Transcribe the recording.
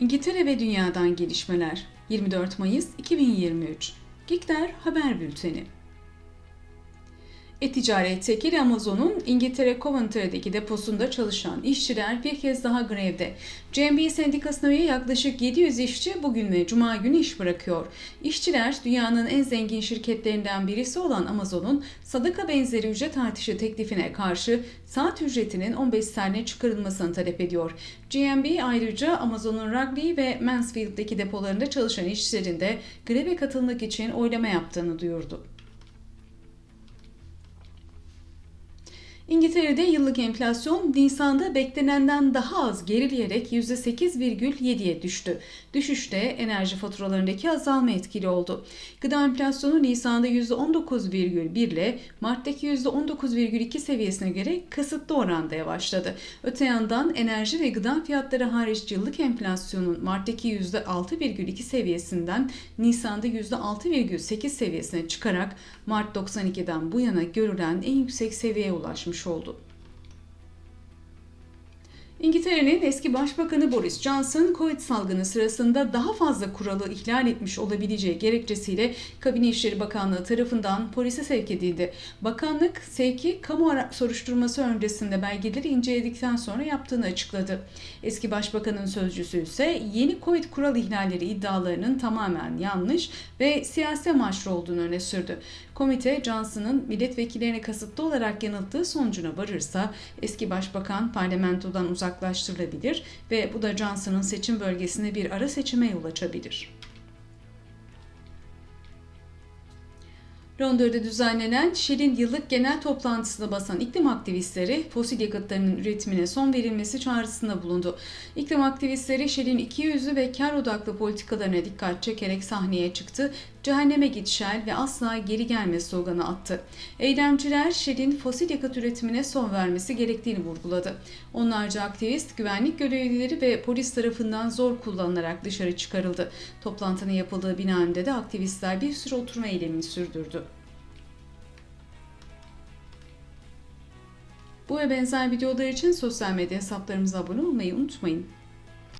İngiltere ve Dünya'dan gelişmeler 24 Mayıs 2023 Gikler Haber Bülteni e-ticaret tekeli Amazon'un İngiltere Coventry'deki deposunda çalışan işçiler bir kez daha grevde. GMB sendikasına üye yaklaşık 700 işçi bugün ve cuma günü iş bırakıyor. İşçiler dünyanın en zengin şirketlerinden birisi olan Amazon'un sadaka benzeri ücret artışı teklifine karşı saat ücretinin 15 sterline çıkarılmasını talep ediyor. GMB ayrıca Amazon'un Rugby ve Mansfield'deki depolarında çalışan işçilerin de greve katılmak için oylama yaptığını duyurdu. İngiltere'de yıllık enflasyon Nisan'da beklenenden daha az gerileyerek %8,7'ye düştü. Düşüşte enerji faturalarındaki azalma etkili oldu. Gıda enflasyonu Nisan'da %19,1 ile Mart'taki %19,2 seviyesine göre kısıtlı oranda yavaşladı. Öte yandan enerji ve gıda fiyatları hariç yıllık enflasyonun Mart'taki %6,2 seviyesinden Nisan'da %6,8 seviyesine çıkarak Mart 92'den bu yana görülen en yüksek seviyeye ulaşmış oldu. İngiltere'nin eski başbakanı Boris Johnson, Covid salgını sırasında daha fazla kuralı ihlal etmiş olabileceği gerekçesiyle Kabine İşleri Bakanlığı tarafından polise sevk edildi. Bakanlık sevki kamu soruşturması öncesinde belgeleri inceledikten sonra yaptığını açıkladı. Eski başbakanın sözcüsü ise yeni Covid kural ihlalleri iddialarının tamamen yanlış ve siyasi amaçlı olduğunu öne sürdü. Komite Johnson'ın milletvekillerine kasıtlı olarak yanılttığı sonucuna varırsa eski başbakan parlamentodan uzaklaştırılabilir ve bu da Johnson'ın seçim bölgesinde bir ara seçime yol açabilir. Londra'da düzenlenen Shell'in yıllık genel toplantısına basan iklim aktivistleri fosil yakıtlarının üretimine son verilmesi çağrısında bulundu. İklim aktivistleri Shell'in iki yüzlü ve kar odaklı politikalarına dikkat çekerek sahneye çıktı. Cehenneme git Shell ve asla geri gelme sloganı attı. Eylemciler Shell'in fosil yakıt üretimine son vermesi gerektiğini vurguladı. Onlarca aktivist, güvenlik görevlileri ve polis tarafından zor kullanılarak dışarı çıkarıldı. Toplantının yapıldığı bina önünde de aktivistler bir süre oturma eylemini sürdürdü. Bu ve benzer videolar için sosyal medya hesaplarımıza abone olmayı unutmayın.